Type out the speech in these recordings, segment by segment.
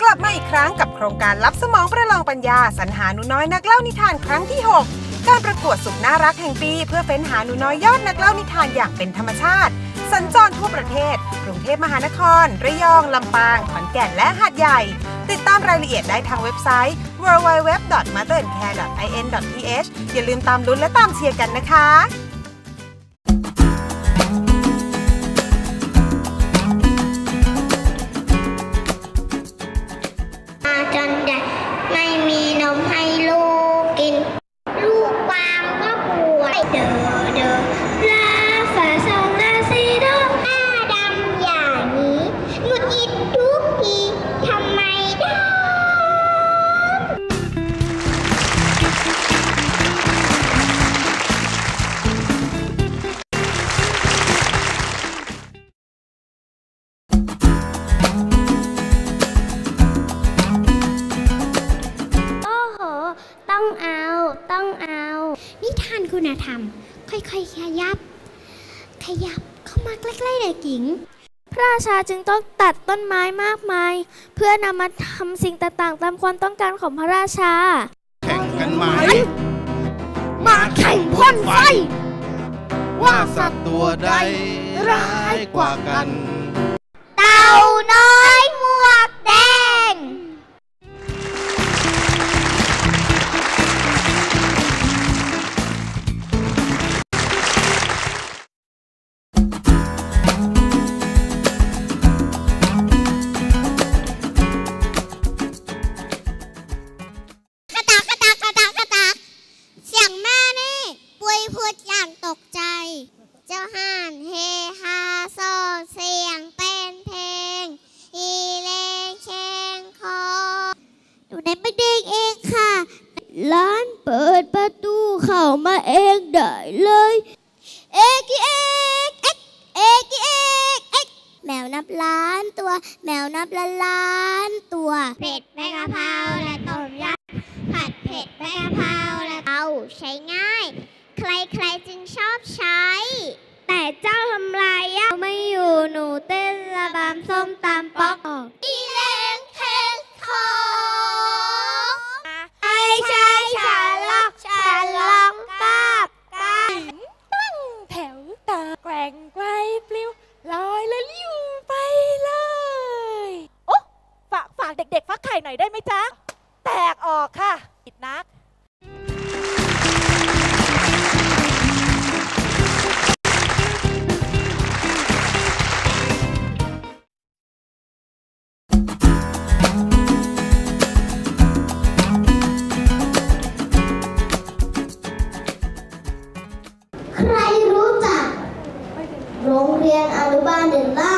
กลับมาอีกครั้งกับโครงการรับสมองประลองปัญญาสรรหาหนูน้อยนักเล่านิทานครั้งที่ 6 การประกวดสุขน่ารักแห่งปี เพื่อเฟ้นหาหนูน้อยยอดนักเล่านิทานอย่างเป็นธรรมชาติ สัญจรทั่วประเทศ กรุงเทพมหานคร ระยอง ลำปาง ขอนแก่น และหาดใหญ่ ติดตามรายละเอียดได้ทางเว็บไซต์ www.motherandcare.in.th อย่าลืมตามลุ้นและตามเชียร์กันนะคะ คุณธรรม ค่อยๆขยับ ขยับเข้ามาใกล้ๆเด็กหญิง พระราชาจึงต้องตัดต้นไม้มากมาย เพื่อนำมาทำสิ่งต่างๆ ตามความต้องการของพระราชา แข่งกันไหมมาแข่งพ่นไฟ ว่าสัตว์ตัวใดร้ายกว่ากัน เต่าน้อ เข้ามาเองได้เลยเอกเอกเอกเอกเอกเอกแมวนับล้านตัว แมวนับล้านล้านตัวเผ็ดแมงกะเพราและต้มยำผัดเผ็ดแมงกะเพราและเอาใช้ง่าย ใครๆจึงชอบใช้ แต่เจ้าทำลายอะไม่อยู่หนูเต้นระบำส้มตำป๊อก น่อยได้ไหมจ๊ะ แตกออกค่ะปิดนักใครรู้จักโรงเรียนอนุบาลเดนล่า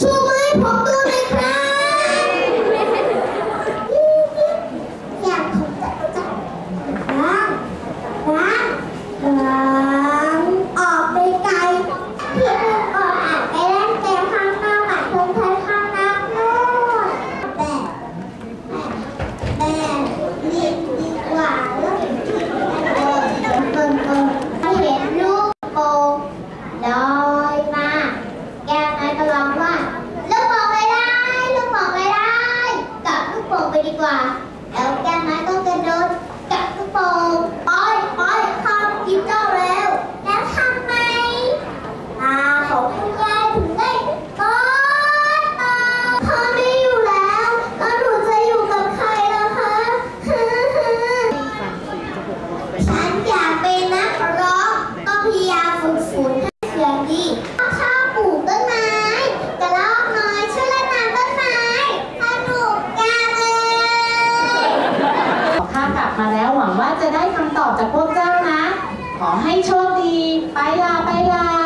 ชูมือให้ผมดูหน่อย จะได้คำตอบจากพวกเจ้านะ ขอให้โชคดี ไปลาไปลา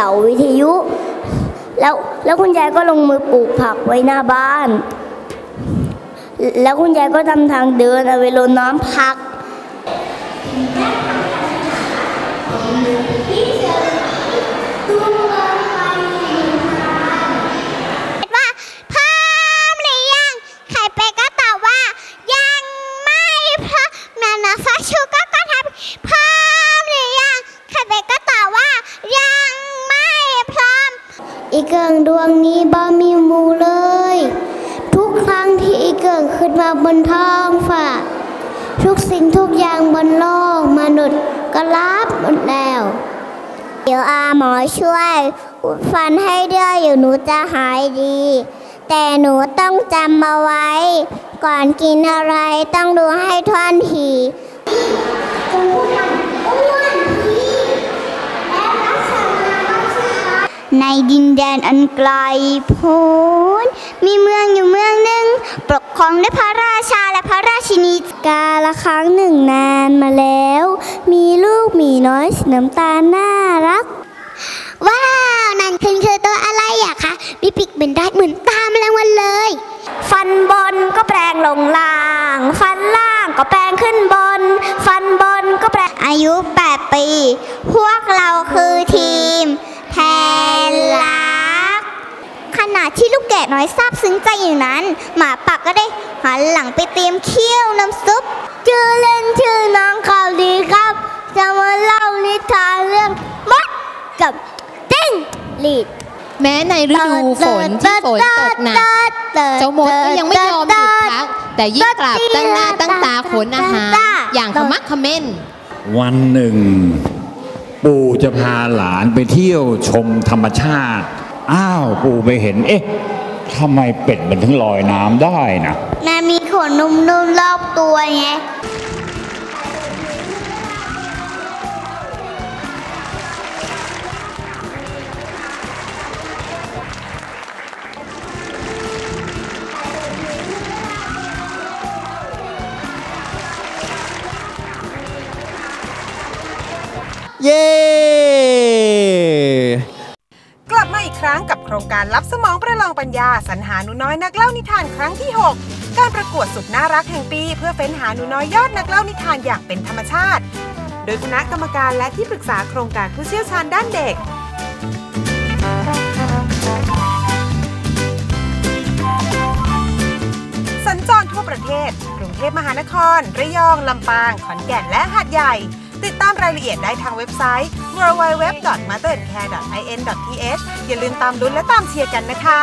เสาวิทยุ แล้วแล้วคุณยายก็ลงมือปลูกผักไว้หน้าบ้าน แล้วคุณยายก็ทำทางเดินเอาไว้รดน้ำผัก ขึ้นมาบนท้องฟ้าทุกสิ่งทุกอย่างบนโลกมนุษย์ก็รับหมดแล้ว เดี๋ยวอาหมอช่วยอุดฟันให้ด้วยเดี๋ยวหนูจะหายดี แต่หนูต้องจำมาไว้ ก่อนกินอะไรต้องดูให้ท่วนที ในดินแดนอันไกลโพ้น มีเมืองอยู่เมืองหนึ่ง ปกครองด้วยพระราชาและพระราชินีกาละครั้งหนึ่งนานมาแล้ว มีลูกหมีน้อยสีน้ำตาลน่ารัก ว้าว นั่นคือคือตัวอะไรอะคะ มีปีกเป็นได้เหมือนตาแมลงวันเลย ฟันบนก็แปลงลงล่าง ฟันล่างก็แปลงขึ้นบน ฟันบนก็แปลงอายุ 8 ปีพว ที่ลูกแกะน้อยซาบซึ้งใจอย่างนั้น หมาปักก็ได้หันหลังไปเตรียมเคี่ยวน้ำซุปชื่อเล่นชื่อน้องเขาวดีครับ จะมาเล่านิทานเรื่องมดกับจิ้งหรีดแม้ในฤดูฝนที่ฝนตกหนักเจ้ามดก็ยังไม่ยอมหยุดพัก แต่ยิ่งกลับตั้งหน้าตั้งตาขนอาหาร อย่างขมักเขม้น วันหนึ่ง ปู่จะพาหลานไปเที่ยวชมธรรมชาติ อ้าวปู่ไปเห็น เอ๊ะทำไมเป็ดมันถึงลอยน้ำได้นะมันมีขนนุ่มๆรอบตัวไง อีกครั้งกับโครงการรับสมองประลองปัญญาสรรหาหนูน้อยนักเล่านิทานครั้งที่ 6 การประกวดสุดน่ารักแห่งปี เพื่อเฟ้นหาหนูน้อยยอดนักเล่านิทานอย่างเป็นธรรมชาติ โดยคณะกรรมการและที่ปรึกษาโครงการผู้เชี่ยวชาญด้านเด็กสัญจรทั่วประเทศ กรุงเทพมหานคร ระยอง ลำปาง ขอนแก่น และหาดใหญ่ ติดตามรายละเอียดได้ทางเว็บไซต์ www.motherandcare.in.th อย่าลืมตามลุ้นและตามเชียร์กันนะคะ